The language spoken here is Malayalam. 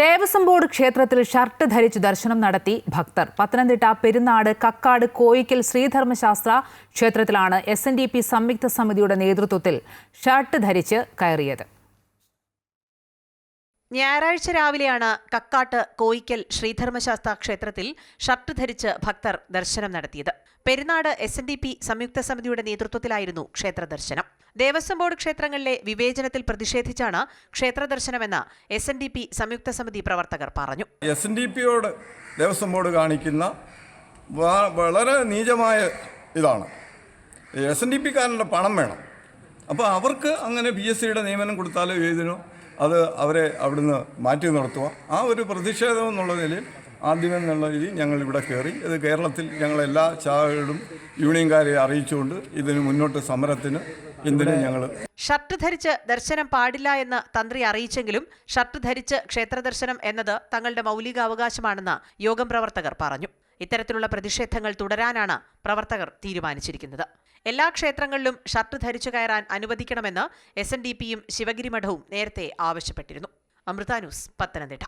ദേവസ്വം ബോർഡ് ക്ഷേത്രത്തിൽ ഷർട്ട് ധരിച്ച് ദർശനം നടത്തി ഭക്തർ. പത്തനംതിട്ട പെരുന്നാട് കക്കാട് കോയിക്കൽ ശ്രീധർമ്മശാസ്ത്ര ക്ഷേത്രത്തിലാണ് എസ് സംയുക്ത സമിതിയുടെ നേതൃത്വത്തിൽ ഷർട്ട് ധരിച്ച് കയറിയത്. ഞായറാഴ്ച രാവിലെയാണ് കക്കാട്ട് കോയിക്കൽ ശ്രീധർമ്മശാസ്ത്ര ക്ഷേത്രത്തിൽ ഷർട്ട് ധരിച്ച് ഭക്തർ ദർശനം നടത്തിയത്. Perunad S N D P സംയുക്ത സമിതിയുടെ നേതൃത്വത്തിലായിരുന്നു ക്ഷേത്ര ദർശനം. ദേവസ്വം ബോർഡ് ക്ഷേത്രങ്ങളിലെ വിവേചനത്തിൽ പ്രതിഷേധിച്ചാണ് ക്ഷേത്ര ദർശനമെന്ന് എസ് എൻ ഡി പി സംയുക്ത സമിതി പ്രവർത്തകർ പറഞ്ഞു. എസ് എൻ ഡി പിയോട് ദേവസ്വം ബോർഡ് കാണിക്കുന്ന വളരെ നീചമായ ഇതാണ്. എസ് എൻ ഡി പിക്കാരന്റെ പണം വേണം. അപ്പോൾ അവർക്ക് അങ്ങനെ പി എസ് സിയുടെ നിയമനം കൊടുത്താലോ ഏതിനോ അത് അവരെ അവിടുന്ന് മാറ്റി നിർത്തുക. ആ ഒരു പ്രതിഷേധം എന്നുള്ള നിലയിൽ ആദ്യമേ എന്നുള്ള രീതി ഞങ്ങൾ ഇവിടെ കയറി. ഇത് കേരളത്തിൽ ഞങ്ങൾ എല്ലാ ശാഖകളും യൂണിയൻകാരെ അറിയിച്ചുകൊണ്ട് ഇതിന് മുന്നോട്ട് സമരത്തിന് എന്തിനും ഞങ്ങൾ ഷർട്ട് ധരിച്ച് ദർശനം പാടില്ല എന്ന് തന്ത്രി അറിയിച്ചെങ്കിലും ഷർട്ട് ധരിച്ച് ക്ഷേത്രദർശനം എന്നത് തങ്ങളുടെ മൗലിക അവകാശമാണെന്ന് യോഗം പ്രവർത്തകർ പറഞ്ഞു. ഇത്തരത്തിലുള്ള പ്രതിഷേധങ്ങൾ തുടരാനാണ് പ്രവർത്തകർ തീരുമാനിച്ചിരിക്കുന്നത്. എല്ലാ ക്ഷേത്രങ്ങളിലും ഷർട്ട് ധരിച്ചു കയറാൻ അനുവദിക്കണമെന്ന് എസ് എൻ ഡി പിയും ശിവഗിരി മഠവും നേരത്തെ ആവശ്യപ്പെട്ടിരുന്നു. അമൃത ന്യൂസ് പത്തനംതിട്ട.